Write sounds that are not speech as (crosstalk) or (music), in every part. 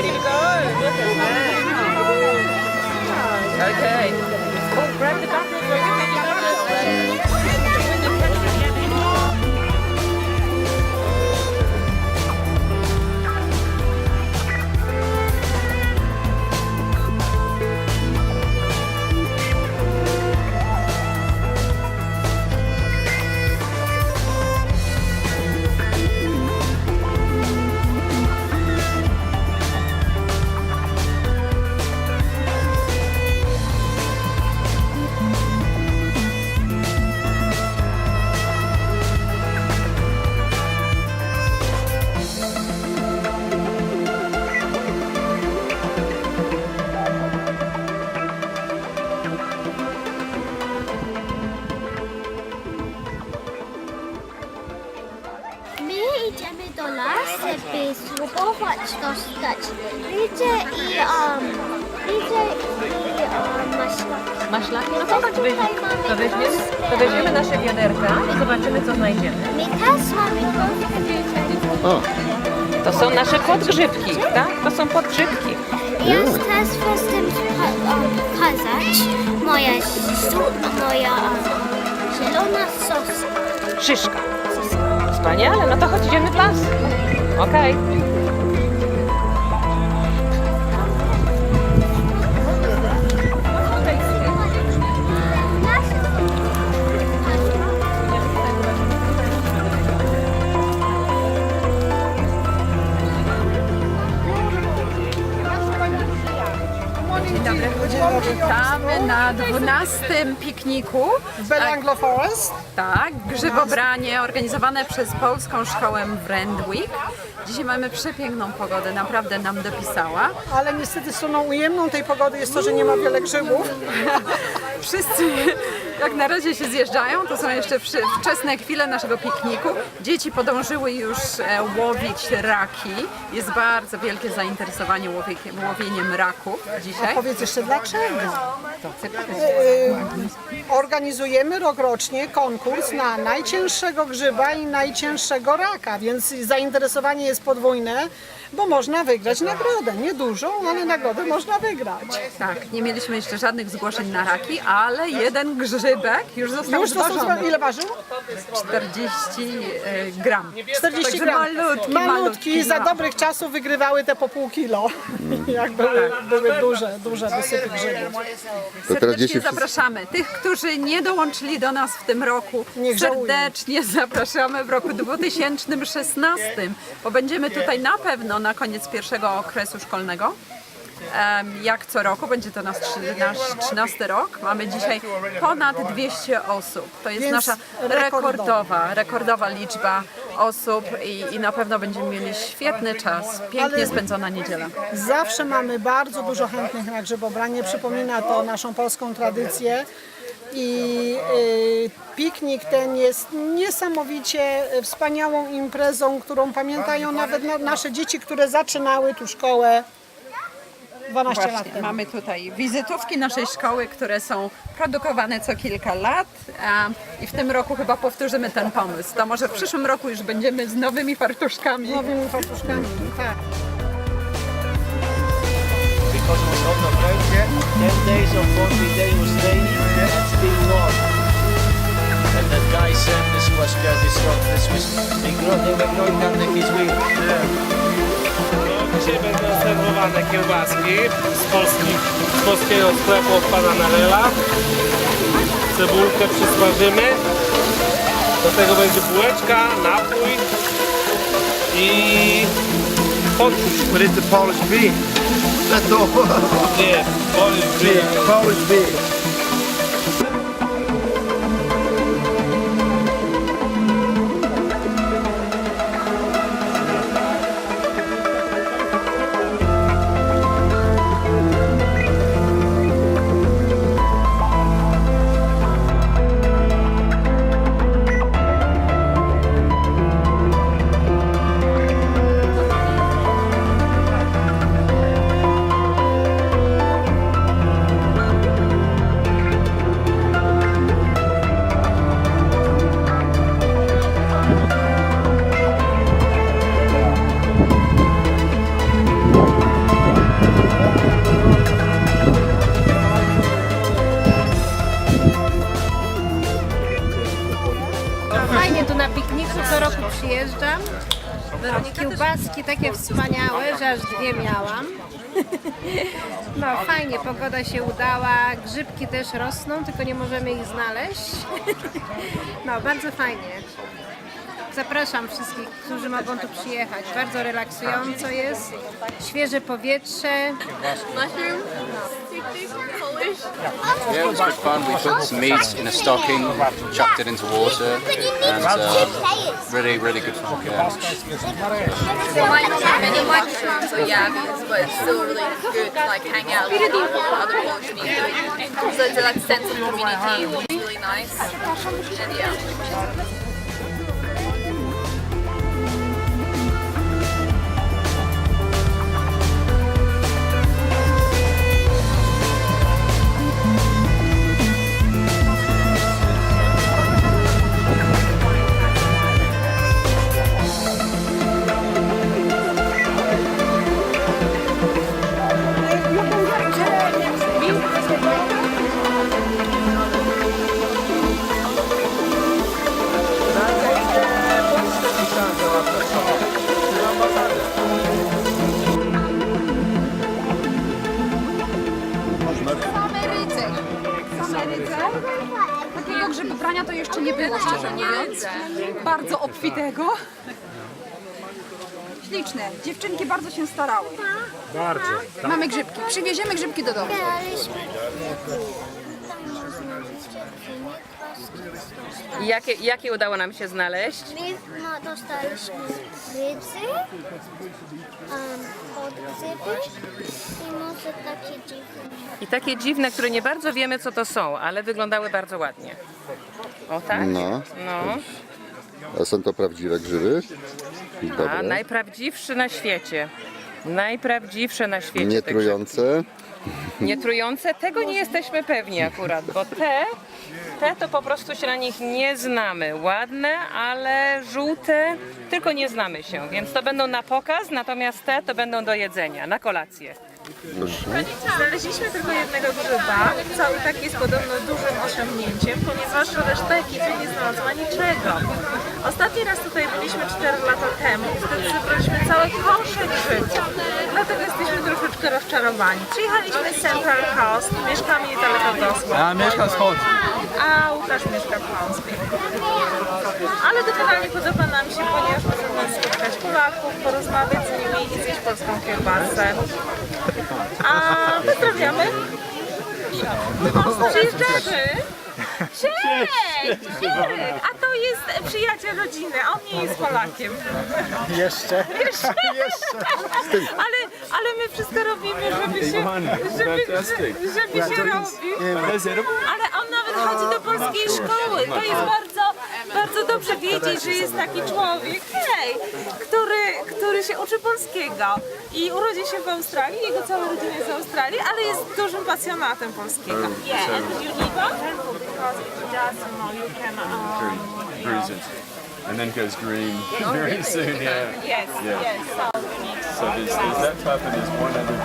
Ready to go? Look at that! Okay. Oh, grab the back. Maślaki? No to chodź, weź- to weźmiemy, to weźmiemy nasze wiaderka i zobaczymy, co znajdziemy. My też mamy kostkę. O, To są nasze podgrzybki, tak? To są podgrzybki. Ja chcę um, pokazać moja, su- moja zielona sos. Szyszka. Wspaniale, no to chodź, idziemy w las. Okej. Na 12 pikniku. Belanglo Forest. Tak, grzybobranie organizowane przez Polską Szkołę w Randwick. Dzisiaj mamy przepiękną pogodę, naprawdę nam dopisała. Ale niestety stroną ujemną tej pogody jest to, że nie ma wiele grzybów. (laughs) Wszyscy jak na razie się zjeżdżają, to są jeszcze wczesne chwile naszego pikniku. Dzieci podążyły już e, łowić raki. Jest bardzo wielkie zainteresowanie łowieniem, łowieniem raków dzisiaj. Powiedz jeszcze dlaczego. Powiedzieć. Yy, organizujemy rokrocznie konkurs na najcięższego grzyba i najcięższego raka, więc zainteresowanie jest podwójne, bo można wygrać nagrodę. Nie dużą, ale nagrodę można wygrać. Tak, nie mieliśmy jeszcze żadnych zgłoszeń na raki, ale jeden grzybek już został Już zważony. ile ważył? 40 e, gram. 40 Także gram. malutki, Malutki, malutki, za no. dobrych czasów wygrywały te po pół kilo. (laughs) Jak były, były duże, duże wysypy grzybów. to teraz Serdecznie wszyscy... zapraszamy tych, którzy nie dołączyli do nas w tym roku. Niech żałują. Serdecznie zapraszamy w roku 2016, bo będziemy tutaj na pewno na koniec pierwszego okresu szkolnego. Jak co roku, będzie to nasz, nasz 13 rok. Mamy dzisiaj ponad 200 osób. To jest nasza rekordowa, rekordowa liczba osób i, i na pewno będziemy mieli świetny czas, pięknie spędzona niedziela. Zawsze mamy bardzo dużo chętnych na grzybobranie. Przypomina to naszą polską tradycję. I y, piknik ten jest niesamowicie wspaniałą imprezą, którą pamiętają nawet na, nasze dzieci, które zaczynały tu szkołę 12 lat Właśnie, temu. mamy tutaj wizytówki naszej szkoły, które są produkowane co kilka lat a, i w tym roku chyba powtórzymy ten pomysł. To może w przyszłym roku już będziemy z nowymi fartuszkami. Nowymi fartuszkami. Tak. because it was on the road, 10 days of one day was raining and still warm. And that guy said this was uh, this was this they, were growing będą serwowane kiełbaski z, polskich, z polskiego sklepu od pana Narela. Cebulkę przysmażymy. Do tego będzie bułeczka, napój i podróż. But it's a Polish beef. That's all. Nie, Polish. Polish beef. Aż dwie miałam. (laughs) No fajnie, pogoda się udała, grzybki też rosną, tylko nie możemy ich znaleźć. (laughs) No bardzo fajnie. Zapraszam wszystkich, którzy mogą tu przyjechać. Bardzo relaksująco jest, świeże powietrze. Yeah, it was good fun. We put some meat in a stocking, chucked it into water, and um, really, really good fun. Yeah. Have many microphones or yavis, but it's still really good to like hang out with people other Portuguese. So it's that sense of community was really nice. And yeah. Grzybobrania to jeszcze nie było, mówiąc. Bardzo obfitego. Śliczne. Dziewczynki bardzo się starały. Bardzo. Mamy grzybki. Przywieziemy grzybki do domu. Graliśmy I jakie, jakie udało nam się znaleźć? My no, dostaliśmy rydzy, um, i może takie dziwne. I takie dziwne, które nie bardzo wiemy co to są, ale wyglądały bardzo ładnie. O tak? No. No. A są to prawdziwe grzyby? A Dobre. najprawdziwszy na świecie. Najprawdziwsze na świecie. Nie te grzyby. trujące? Nietrujące? Tego nie jesteśmy pewni akurat, bo te, te to po prostu się na nich nie znamy. Ładne, ale żółte, tylko nie znamy się, więc to będą na pokaz, natomiast te to będą do jedzenia, na kolację. Znaleźliśmy tylko jednego grzyba, co i tak jest podobno dużym osiągnięciem, ponieważ reszta ekipy nie znalazła niczego. Ostatni raz tutaj byliśmy 4 lata temu i wtedy zebraliśmy całe kosze grzybów. Dlatego jesteśmy troszeczkę rozczarowani. Przyjechaliśmy z Central Coast, mieszkamy niedaleko Gosła. A mieszkam z Chodzi. A Łukasz mieszka w Pąskie. Ale generalnie podoba nam się, ponieważ możemy spotkać Polaków, porozmawiać z nimi i zjeść polską kiełbasę. A pozdrawiamy. Przyjeżdżamy. Cześć! Cześć! A to jest przyjaciel rodziny, on nie jest Polakiem. Jeszcze. Jeszcze. Ale, ale my wszystko robimy, żeby się, żeby, żeby się robił. Ale on chodzi do polskiej szkoły. To jest bardzo, bardzo dobrze wiedzieć, że jest taki człowiek, hej, który, który się uczy polskiego i urodził się w Australii, jego cała rodzina jest z Australii, ale jest dużym pasjonatem polskiego. Yeah, and you leave us? Because it does, no, you can, um, you know, and then goes green (laughs) very soon. Yeah. Yes, Yeah. yes. So So there's, there's that pup and there's one other.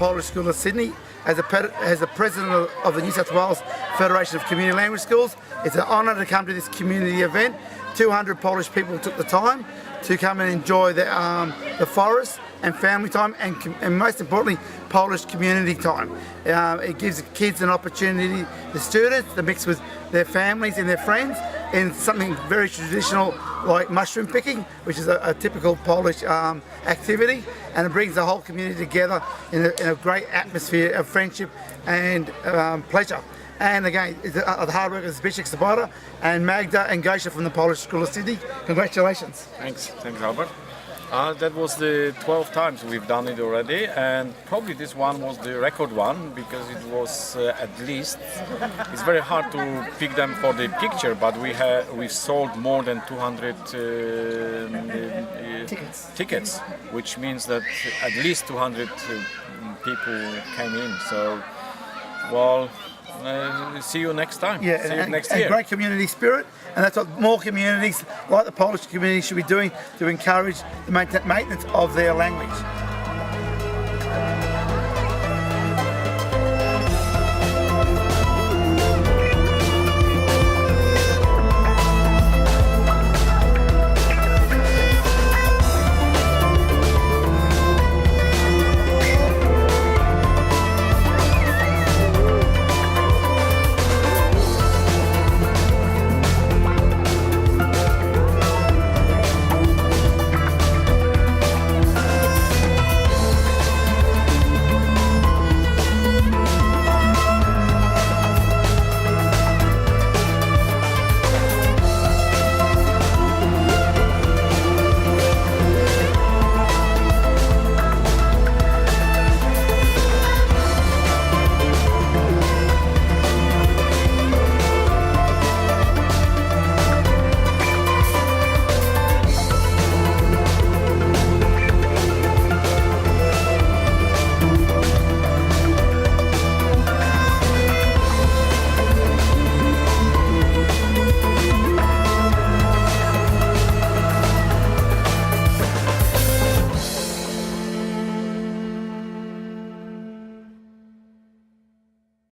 Polish School of Sydney. As a, as a president of, the New South Wales Federation of Community Language Schools, it's an honour to come to this community event. 200 Polish people took the time to come and enjoy the, um, the forest and family time and, and most importantly, Polish community time. Um, it gives the kids an opportunity, the students, to mix with their families and their friends in something very traditional like mushroom picking, which is a, a typical Polish um, activity, and it brings the whole community together in a, in a great atmosphere of friendship and um, pleasure. And again, it's, uh, the hard work is Zbyszek Sabata and Magda and Geisha from the Polish School of Sydney. Congratulations. Thanks, thanks, Albert. Uh, that was the 12 times we've done it already, and probably this one was the record one because it was uh, at least. It's very hard to pick them for the picture, but we have we've sold more than 200 um, uh, Tickets. tickets, which means that at least 200 uh, people came in. So, well, uh, see you next time. Yeah, see you and, next and year. great community spirit, and that's what more communities like the Polish community should be doing to encourage the maintenance of their language.